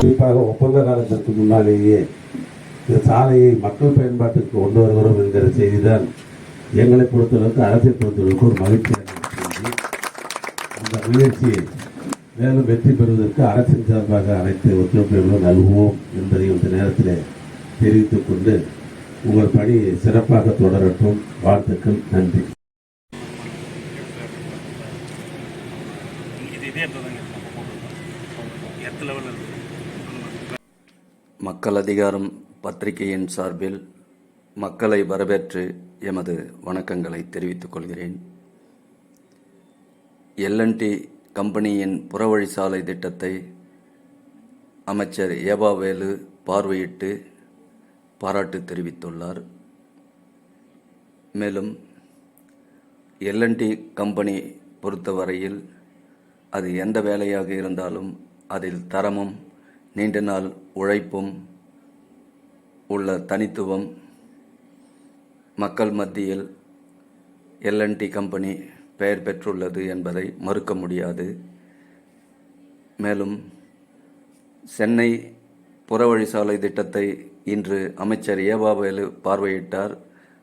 குறிப்பாக ஒப்பந்த காலத்திற்கு முன்னாலேயே இந்த சாலையை மக்கள் பயன்பாட்டுக்கு கொண்டு வருகிறோம் என்கிற செய்திதான் எங்களை பொறுத்தளவுக்கு அரசியல் பொறுத்தளவுக்கு ஒரு மகிழ்ச்சியான அந்த முயற்சியை மேலும் வெற்றி பெறுவதற்கு அரசின் சார்பாக அனைத்து ஒத்துழைப்புகளும் நல்குவோம் என்பதை இந்த நேரத்தில் தெரிவித்துக் கொண்டு உங்கள் பணி சிறப்பாக தொடரட்டும். வாழ்த்துக்கள் நன்றி. இது மக்கள் அதிகாரம் பத்திரிகையின் சார்பில் மக்களை வரவேற்று எமது வணக்கங்களை தெரிவித்துக் கொள்கிறேன். எல்என்டி கம்பெனியின் புறவழி சாலை திட்டத்தை அமைச்சர் ஏபாவேலு பார்வையிட்டு பாராட்டு தெரிவித்துள்ளார். மேலும் எல்என்டி கம்பெனி பொறுத்தவரையில் அது எந்த வேலையாக இருந்தாலும் அதில் தரமும் நீண்ட நாள் உழைப்பும் உள்ள தனித்துவம் மக்கள் மத்தியில் எல்என்டி கம்பெனி பெயர் பெற்றுள்ளது என்பதை மறுக்க முடியாது. மேலும் சென்னை புறவழிசாலை திட்டத்தை இன்று அமைச்சர் ஏவாவேலு பார்வையிட்டார்.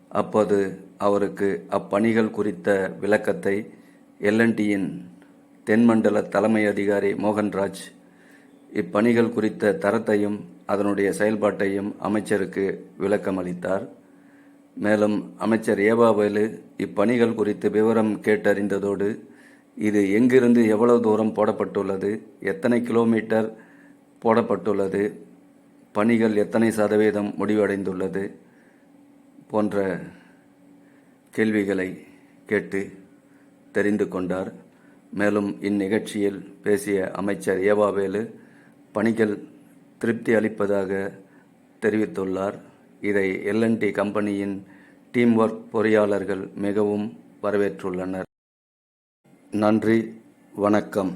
அப்போது அவருக்கு அப்பணிகள் குறித்த விளக்கத்தை எல்என்டியின் தென்மண்டல தலைமை அதிகாரி மோகன்ராஜ் இப்பணிகள் குறித்த தரத்தையும் அதனுடைய செயல்பாட்டையும் அமைச்சருக்கு விளக்கம் அளித்தார் மேலும் அமைச்சர் ஏவாவேலு இப்பணிகள் குறித்து விவரம் கேட்டறிந்ததோடு இது எங்கிருந்து எவ்வளவு தூரம் போடப்பட்டுள்ளது எத்தனை கிலோமீட்டர் போடப்பட்டுள்ளது பணிகள் எத்தனை சதவீதம் முடிவடைந்துள்ளது போன்ற கேள்விகளை கேட்டு தெரிந்து கொண்டார். மேலும் இந்நிகழ்ச்சியில் பேசிய அமைச்சர் ஏவாவேலு பணிகள் திருப்தி அளிப்பதாக தெரிவித்துள்ளார். இதை எல்என்டி கம்பெனியின் டீம் ஒர்க் பொறியாளர்கள் மிகவும் வரவேற்றுள்ளனர். நன்றி வணக்கம்.